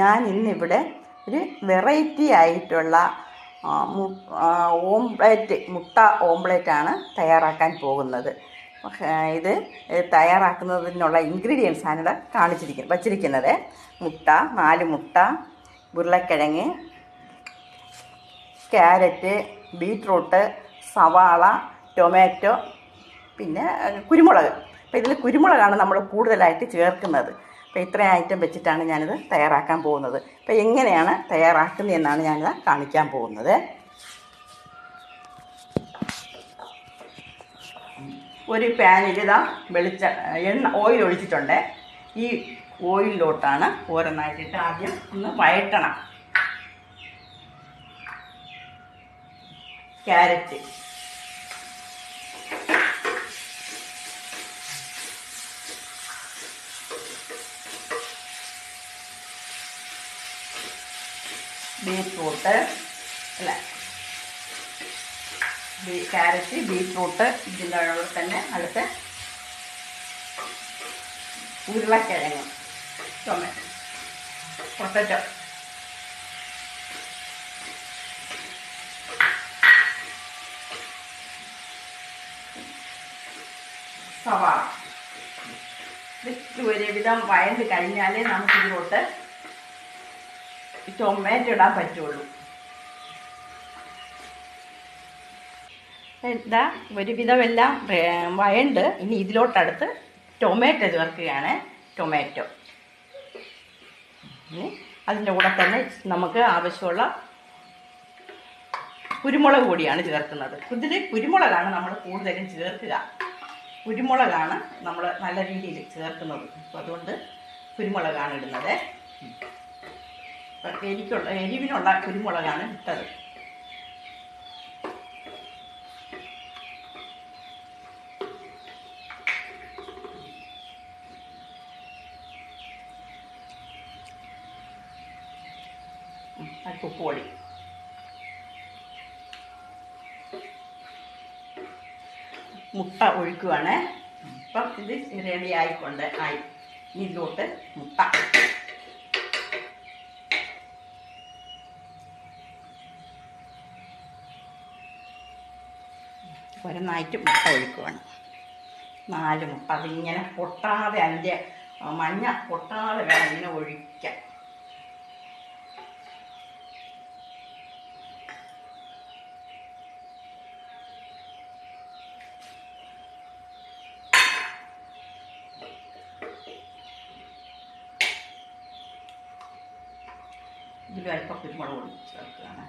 ഞാൻ ഇന്നിവിടെ ഒരു വെറൈറ്റി ആയിട്ടുള്ള ഓംപ്ലേറ്റ് മുട്ട ഓംപ്ലേറ്റാണ് തയ്യാറാക്കാൻ പോകുന്നത്. ഇത് തയ്യാറാക്കുന്നതിനുള്ള ഇൻഗ്രീഡിയൻസ് ആണ് ഇവിടെ കാണിച്ചിരിക്കുന്നത് വച്ചിരിക്കുന്നത്. മുട്ട നാല് മുട്ട ഉരുളക്കിഴങ്ങ് ക്യാരറ്റ് ബീട്രൂട്ട് സവാള ടൊമാറ്റോ പിന്നെ കുരുമുളക്. അപ്പോൾ ഇതിൽ കുരുമുളകാണ് നമ്മൾ കൂടുതലായിട്ട് ചേർക്കുന്നത്. അപ്പോൾ ഇത്രയും ഐറ്റം വെച്ചിട്ടാണ് ഞാനിത് തയ്യാറാക്കാൻ പോകുന്നത്. അപ്പോൾ എങ്ങനെയാണ് തയ്യാറാക്കുന്നതെന്നാണ് ഞാനിത് കാണിക്കാൻ പോകുന്നത്. ഒരു പാനിൽ ഇതാ വെളിച്ച എണ്ണ ഓയിൽ ഒഴിച്ചിട്ടുണ്ട്. ഈ ഓയിലിലോട്ടാണ് ഓരോന്നായിട്ടിട്ട് ആദ്യം ഒന്ന് വഴറ്റണം. ക്യാരറ്റ് ബീറ്റ്റൂട്ട് അല്ല? ക്യാരറ്റ് ബീറ്റ്റൂട്ട് ഇതിന്റെ കൂടെ തന്നെ അടുത്ത് ഉരുളക്കിഴങ്ങ് ടൊമാറ്റോ പൊട്ടറ്റോ. സവാള. ഇത് ഒരുവിധം വയന്ന് കഴിഞ്ഞാലേ നമുക്ക് ഇതിലോട്ട് ടൊമാറ്റോ ഇടാൻ പറ്റുള്ളൂ. എന്താ? ഒരുവിധം എല്ലാം വയണ്ട്. ഇനി ഇതിലോട്ടടുത്ത് ടൊമാറ്റോ ചേർക്കുകയാണ് ടൊമാറ്റോ അതിന്റെ കൂടെ തന്നെ നമുക്ക് ആവശ്യമുള്ള കുരുമുളക് കൂടിയാണ് ചേർക്കുന്നത്. ഇതിൽ കുരുമുളകാണ് നമ്മൾ കൂടുതലും ചേർക്കുക. കുരുമുളകാണ് നമ്മൾ നല്ല രീതിയിൽ ചേർക്കുന്നത്. അതുകൊണ്ട് കുരുമുളകാണ് ഇടുന്നത്. എരിക്കുള്ള എരിവിനുള്ള കുരുമുളകാണ് ഇട്ടത്. ഉപ്പുപൊടി മുട്ട ഒഴിക്കുവാണ്. അപ്പം ഇത് റെഡി ആയിക്കൊണ്ട് ആയി. ഇതിലോട്ട് മുട്ട. ഒരെണ്ണായിട്ട് മുട്ട ഒഴിക്കുവാണ്. നാല് മുട്ട. അതിങ്ങനെ പൊട്ടാതെ അതിന്റെ മഞ്ഞ പൊട്ടാതെ വേണം ഇങ്ങനെ ഒഴിക്കാൻ. ഇതിൽ അല്പം കുരുമുളക് ഒഴിച്ച് ചേർക്കുകയാണ്.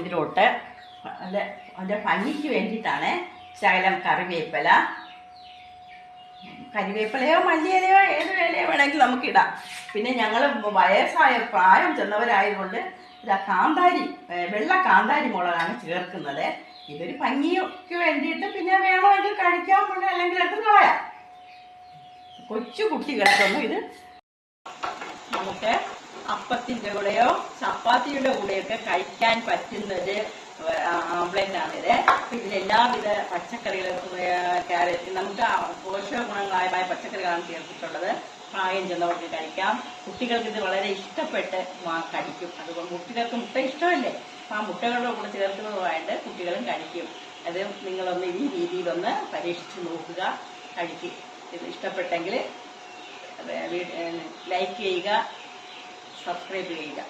ഇതിലോട്ട് അല്ല അതിന്റെ ഭംഗിക്ക് വേണ്ടിയിട്ടാണ് ശകലം കറിവേപ്പില. കരിവേപ്പിലയോ മല്ലിയിലയോ ഏത് വേലയോ വേണമെങ്കിൽ നമുക്കിടാം പിന്നെ ഞങ്ങൾ വയസ്സായ പ്രായം ചെന്നവരായതുകൊണ്ട് ഇതാ കാന്താരി വെള്ള കാന്താരി മുളകാണ് ചേർക്കുന്നത്. ഇതൊരു ഭംഗിക്ക് വേണ്ടിയിട്ട് പിന്നെ വേണമെങ്കിൽ കഴിക്കാൻ പോലെ അല്ലെങ്കിൽ എടുത്ത് കളയാം. കൊച്ചു കുട്ടികൾക്കൊന്നും ഇത് നമുക്ക് അപ്പത്തിന്റെ കൂടെയോ ചപ്പാത്തിയുടെ കൂടെയൊക്കെ കഴിക്കാൻ പറ്റുന്നൊരു ആംപ്ലേറ്റ് ആണിത് ഇതിൽ എല്ലാവിധ പച്ചക്കറികളും ക്യാരറ്റ് നമുക്ക് പോഷക ഗുണങ്ങളായ പച്ചക്കറികളാണ് ചേർത്തിട്ടുള്ളത് പ്രായം ചെന്നവർക്ക് കഴിക്കാം. കുട്ടികൾക്ക് ഇത് വളരെ ഇഷ്ടപ്പെട്ട് കഴിക്കും. അതുകൊണ്ട് കുട്ടികൾക്ക് മുട്ട ഇഷ്ടമല്ലേ? ആ മുട്ടകളുടെ കൂടെ ചേർക്കുന്നതുമായിട്ട് കുട്ടികളും കഴിക്കും. അത് നിങ്ങളൊന്ന് ഈ രീതിയിലൊന്ന് പരീക്ഷിച്ച് നോക്കുക കഴിക്കും. ഇത് ഇഷ്ടപ്പെട്ടെങ്കിൽ ലൈക്ക് ചെയ്യുക സബ്സ്ക്രൈബ് ചെയ്യുക.